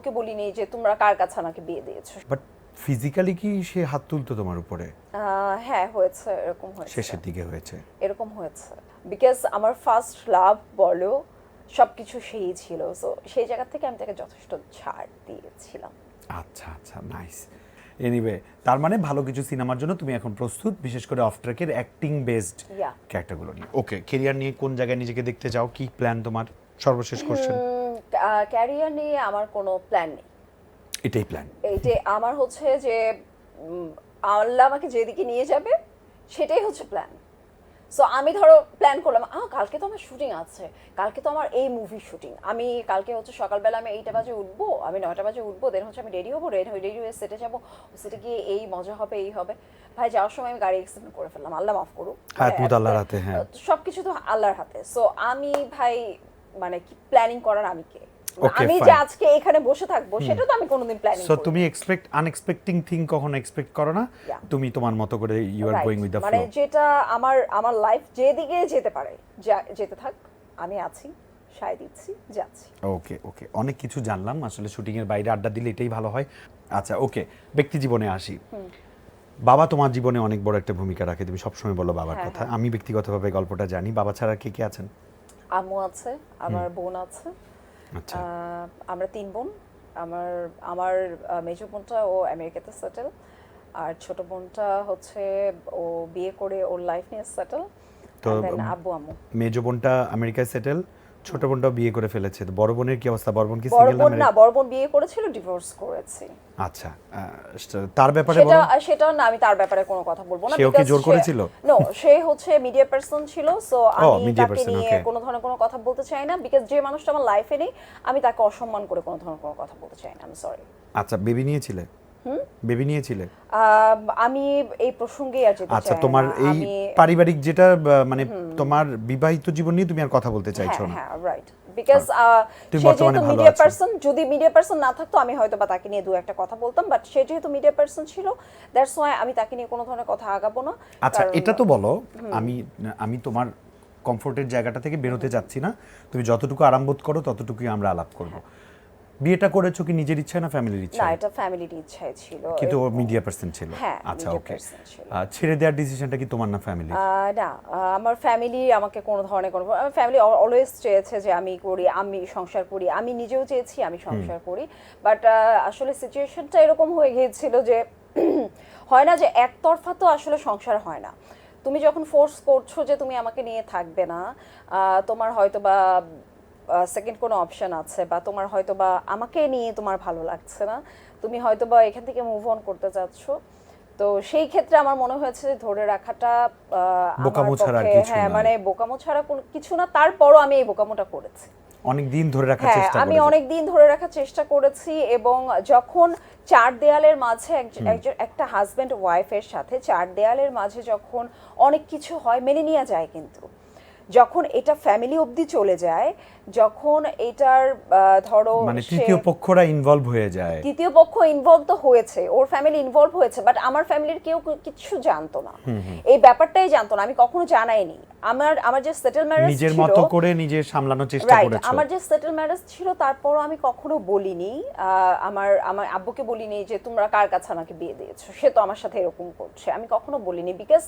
আব্বুকে বলিনি যে তোমরা কার কাছে আমাকে বিয়ে দিয়েছ। বাট ফিজিক্যালি কি সে হাত তুলতো তোমার উপরে? হ্যাঁ হয়েছে এরকম হয়েছে। শেষের দিকে হয়েছে। এরকম হয়েছে। বিকজ আমার ফার্স্ট লাভ বলো সব কিছু সেই ছিল। সো সেই জায়গা থেকে আমি তাকে যথেষ্ট ছাড় দিয়েছিলাম। আচ্ছা আচ্ছা নাইস এনিওয়ে তার মানে ভালো কিছু সিনেমার জন্য তুমি এখন প্রস্তুত বিশেষ করে অফ ট্র্যাকের অ্যাক্টিং বেসড. ক্যারেক্টারগুলো নিয়ে। ওকে কেরিয়ার নিয়ে কোন জায়গায় নিজেকে দেখতে চাও? কি প্ল্যান তোমার? সর্বশেষ কোশ্চেন ক্যারিয়ার নিয়ে আমার কোনো প্ল্যান নেই। এটাই প্ল্যান এই যে আমার হচ্ছে যে আল্লাহ আমাকে যেদিকে নিয়ে যাবে সেটাই হচ্ছে প্ল্যান সো আমি ধরো প্ল্যান করলাম আহ কালকে তো আমার শুটিং আছে। কালকে তো আমার এই মুভি শুটিং আমি কালকে হচ্ছে সকালবেলা আমি এইটা বাজে উঠবো আমি নয়টা বাজে উঠবো দেন হচ্ছে আমি রেডি হব রেডি হয়ে রেডি হয়ে সেটে যাব সেটে গিয়ে এই মজা হবে এই হবে। ভাই যাওয়ার সময় আমি গাড়ি অ্যাক্সিডেন্ট করে ফেললাম আল্লাহ মাফ করুক। হ্যাঁ, আল্লাহর হাতে, হ্যাঁ। সবকিছু তো আল্লাহর হাতে। সো আমি ভাই মানে কি প্ল্যানিং করার আমি কে? আমি fine. যে আজকে এখানে বসে থাকব সেটা তো আমি কোনোদিন প্ল্যানিং সো তুমি এক্সপেক্ট আনএক্সপেক্টিং থিং কখনো এক্সপেক্ট করো না। তুমি তোমার মতো করে you are. Going with the মানে যেটা আমার আমার লাইফ যেদিকে যেতে পারে যেতে থাক আমি আছি সায় দিচ্ছি যাচ্ছি। ওকে ওকে অনেক কিছু জানলাম আসলে শুটিং এর বাইরে আড্ডা দিলে এটাই ভালো হয়। আচ্ছা ওকে ব্যক্তি জীবনে আসি। বাবা তোমার জীবনে অনেক বড় একটা ভূমিকা রাখে তুমি সবসময় বলো বাবার হ্যাঁ, কথা। আমি ব্যক্তিগতভাবে গল্পটা জানি বাবা ছাড়া কে কে আছেন? আম্মু আছে আমার বোন আছে। আমরা তিন বোন। আমার আমার মেজো বোনটা ও আমেরিকাতে সেটেল আর ছোট বোনটা হচ্ছে ও বিয়ে করে ওর লাইফ নিয়ে সেটেল তো, আব্বু আম্মু। মেজো বোনটা আমেরিকায় সেটেল ছোট বোনটাও বিয়ে করে ফেলেছে। তো বড় বোনের কি অবস্থা? বড় বোন কি সিঙ্গেল না না বড় বোন বিয়ে করেছিল ডিভোর্স করেছি। আচ্ছা তার ব্যাপারে সেটা বলো। সেটা না আমি তার ব্যাপারে কোনো কথা বলব না সেও কি জোর সে- করেছিল? No, সে হচ্ছে মিডিয়া পার্সন ছিল সো আমি তাকে নিয়ে কোনো ধরনের কোনো কথা বলতে চাই না বিকজ যে মানুষটা আমার লাইফে নেই আমি তাকে অসম্মান করে কোনো ধরনের কোনো কথা বলতে চাই না আমি সরি আচ্ছা বেবি নিয়েছিলে? বেবি নিয়েছিলে? আমি এই প্রসঙ্গে আর যেতে আচ্ছা তোমার এই পারিবারিক যেটা মানে তোমার বিবাহিত জীবন নিয়ে তুমি আর কথা বলতে চাইছো হ্যাঁ না হ্যাঁ রাইট বিকজ তুমি সে যেহেতু মিডিয়া। পার্সন যদি মিডিয়া পার্সন না থাকতো আমি হয়তো বা তাকে নিয়ে দু একটা কথা বলতাম বাট সে যেহেতু মিডিয়া পার্সন ছিল দ্যাটস ওয়াই আমি তাকে নিয়ে কোনো ধরনের কথা আগাবো না। আচ্ছা এটা তো বলো আমি আমি তোমার কমফোর্টের জায়গাটা থেকে বেরোতে যাচ্ছি না। তুমি যতটুকু আরাম বোধ করো ততটুকুই আমরা আলাপ করব। বিয়েটা করেছ কি নিজের ইচ্ছায় না ফ্যামিলির না এটা ফ্যামিলির ইচ্ছাই ছিল। কিন্তু ও মিডিয়া পার্সন ছিল। হ্যাঁ, আচ্ছা ওকে ছেড়ে দেওয়ার ডিসিশনটা কি তোমার না ফ্যামিলি না আমার ফ্যামিলি আমাকে কোনো ধরনের কোনো ফ্যামিলি অলওয়েজ চেয়েছে যে আমি করি আমি সংসার করি আমি নিজেও চেয়েছি আমি সংসার করি। বাট আসলে সিচুয়েশনটা এরকম হয়ে গিয়েছিল যে হয় না যে একতরফা তো আসলে সংসার হয় না। তুমি যখন ফোর্স করছ যে তুমি আমাকে নিয়ে থাকবে না তোমার হয়তো বা সেকেন্ড কোনো অপশন আছে বা তোমার হয়তো বা আমাকে নিয়ে তোমার ভালো লাগছে না তুমি হয়তো বা এখান থেকে মুভ অন করতে চাচ্ছ। তো সেই ক্ষেত্রে আমার মনে হয়েছে যে ধরে রাখাটা বোকামো ছাড়া কিছু হ্যাঁ মানে বোকামো ছাড়া কোনো কিছু না তারপরও আমি এই বোকামোটা করেছি। অনেক দিন ধরে রাখার হ্যাঁ চেষ্টা আমি অনেক দিন ধরে রাখার চেষ্টা করেছি এবং যখন চার দেয়ালের মাঝে একজন একটা হাজব্যান্ড ওয়াইফের সাথে চার দেয়ালের মাঝে যখন অনেক কিছু হয় মেনে নেওয়া যায় কিন্তু। যখন এটা ফ্যামিলি অবধি চলে যায় যখন এটার ধরো মানে তৃতীয় পক্ষরা ইনভলভ হয়ে যায়। তৃতীয় পক্ষ ইনভলভ তো হয়েছে ওর ফ্যামিলি ইনভলভ হয়েছে বাট আমার ফ্যামিলির কেউ কিছু জানতো না। এই ব্যাপারটাই জানতো না আমি কখনো জানাইনি। আমার আমার যে সেটেল ম্যারেজ নিজের মতো করে নিজে সামলানোর চেষ্টা করেছ? আমার যে সেটেল ম্যারেজ ছিল তারপরও আমি কখনো বলিনি। আমার আমার আব্বুকে বলিনি যে তোমরা কার কাছে আমাকে বিয়ে দিয়েছ? সে তো আমার সাথে এরকম করছে। আমি কখনো বলিনি বিকজ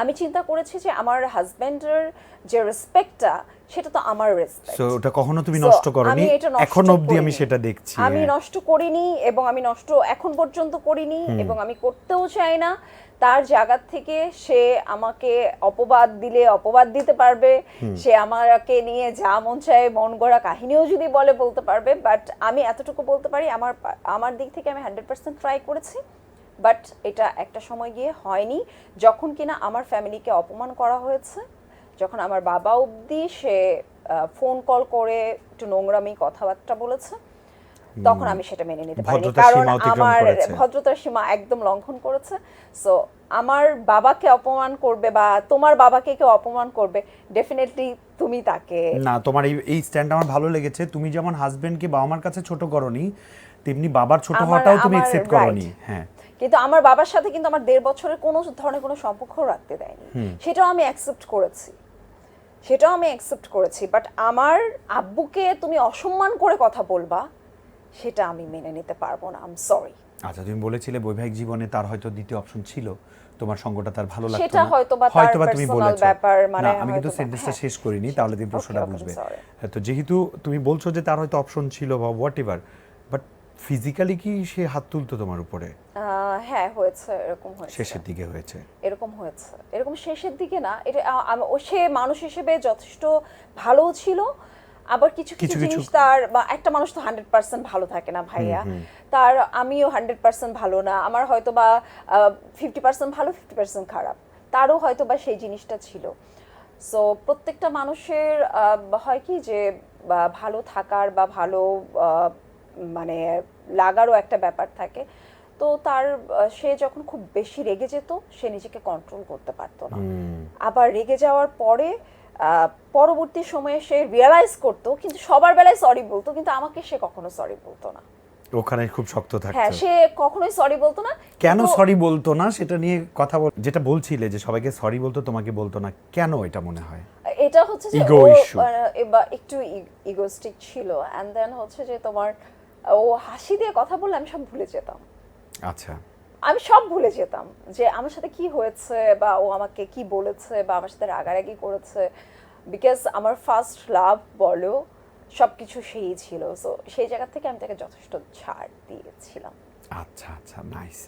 আমি চিন্তা করেছি যে আমার হাজবেন্ডের যে রেসপেক্টটা সেটা তো আমার রেসপেক্ট সো ওটা কখনো তুমি নষ্ট করনি? এখন অবধি আমি সেটা দেখছি। আমি। নষ্ট করিনি এবং আমি নষ্ট এখন পর্যন্ত করিনি এবং আমি করতেও চাই না। তার জায়গা থেকে সে আমাকে অপবাদ দিলে অপবাদ দিতে পারবে। সে আমাকে নিয়ে যা মন চায় মন গড়া কাহিনীও যদি বলে বলতে পারবে বাট আমি এতটুকু বলতে পারি আমার আমার দিক থেকে আমি হান্ড্রেড পার্সেন্ট ট্রাই করেছি বাট এটা একটা সময় গিয়ে হয়নি। যখন কিনা আমার ফ্যামিলিকে অপমান করা হয়েছে যখন আমার বাবা অবধি সে ফোন কল করে একটু নোংরামি কথাবার্তা বলেছে তখন আমি সেটা মেনে নিতে পারিনি। কারণ আমার ভদ্রতার সীমা একদম লঙ্ঘন করেছে। সো আমার বাবাকে অপমান করবে বা তোমার বাবাকে কেউ অপমান করবে ডেফিনেটলি তুমি তাকে না তোমার এই এই স্ট্যান্ড আমার ভালো লেগেছে। তুমি যেমন হাজবেন্ডকে বাবা মার কাছে ছোট করনি তেমনি বাবার ছোট হওয়াটাও তুমি right. করনি। হ্যাঁ। কিন্তু আমার বাবার সাথে কিন্তু আমার দেড় বছরের কোনো ধরনের কোনো সম্পর্ক রাখতে দেয়নি। সেটাও আমি অ্যাকসেপ্ট করেছি। সেটাও আমি অ্যাকসেপ্ট করেছি বাট আমার আব্বুকে তুমি অসম্মান করে কথা বলবা সেটা আমি মেনে নিতে পারব না আম সরি আচ্ছা তুমি বলেছিলে বৈবাহিক জীবনে তার হয়তো দ্বিতীয় অপশন ছিল তোমার সঙ্গটা তার ভালো লাগতো সেটা না। হয়তোবা তার হয়তোবা তুমি বলেছ ব্যাপার, মানে আমি কিন্তু সেন্টেন্সটা হ্যাঁ। শেষ করিনি তাহলে তুমি প্রশ্নটা বুঝবে তো যেহেতু তুমি বলছো যে তার হয়তো অপশন ছিল বা হোয়াট এভার ফিজিক্যালি কি সে হাত তুলতো তোমার উপরে? হ্যাঁ হয়েছে এরকম হয়েছে। শেষের দিকে হয়েছে। এরকম হয়েছে। এরকম শেষের দিকে না এটা ও সে মানুষ হিসেবে যথেষ্ট ভালো ছিল আবার কিছু কিছু জিনিস তার বা একটা মানুষ তো হান্ড্রেড পার্সেন্ট ভালো থাকে না ভাইয়া। তার আমিও হান্ড্রেড পার্সেন্ট ভালো না আমার হয়তো বা ফিফটি পার্সেন্ট ভালো ফিফটি পার্সেন্ট খারাপ। তারও হয়তো বা সেই জিনিসটা ছিল। সো প্রত্যেকটা মানুষের হয় কি যে ভালো থাকার বা ভালো মানে লাগারও একটা ব্যাপার থাকে। তো তার সে যখন খুব বেশি রেগে যেত সে নিজেকে কন্ট্রোল করতে পারতো না। আবার রেগে যাওয়ার পরে পরবর্তী সময়ে সে রিয়েলাইজ করতো কিন্তু সবার বেলায় সরি বলতো কিন্তু আমাকে সে কখনো সরি বলতো না। ওখানে খুব শক্ত হ্যাঁ সে কখনোই সরি বলতো না কেন সরি বলতো না সেটা নিয়ে কথা বল যেটা বলছিলে যে সবাইকে সরি বলতো তোমাকে বলতো না কেন এটা মনে হয়? এটা হচ্ছে যে ও একটু ইগোস্টিক ছিল অ্যান্ড দেন হচ্ছে যে তোমার ও হাসি দিয়ে কথা বললে আমি সব ভুলে যেতাম। আচ্ছা। আমি সব ভুলে যেতাম যে আমার সাথে কি হয়েছে বা ও আমাকে কি বলেছে বা আমার সাথে রাগারাগি করেছে। বিকজ আমার ফার্স্ট লাভ বলো সব কিছু সেই ছিল। সো সেই জায়গা থেকে আমি তাকে যথেষ্ট ছাড় দিয়েছিলাম। আচ্ছা আচ্ছা নাইস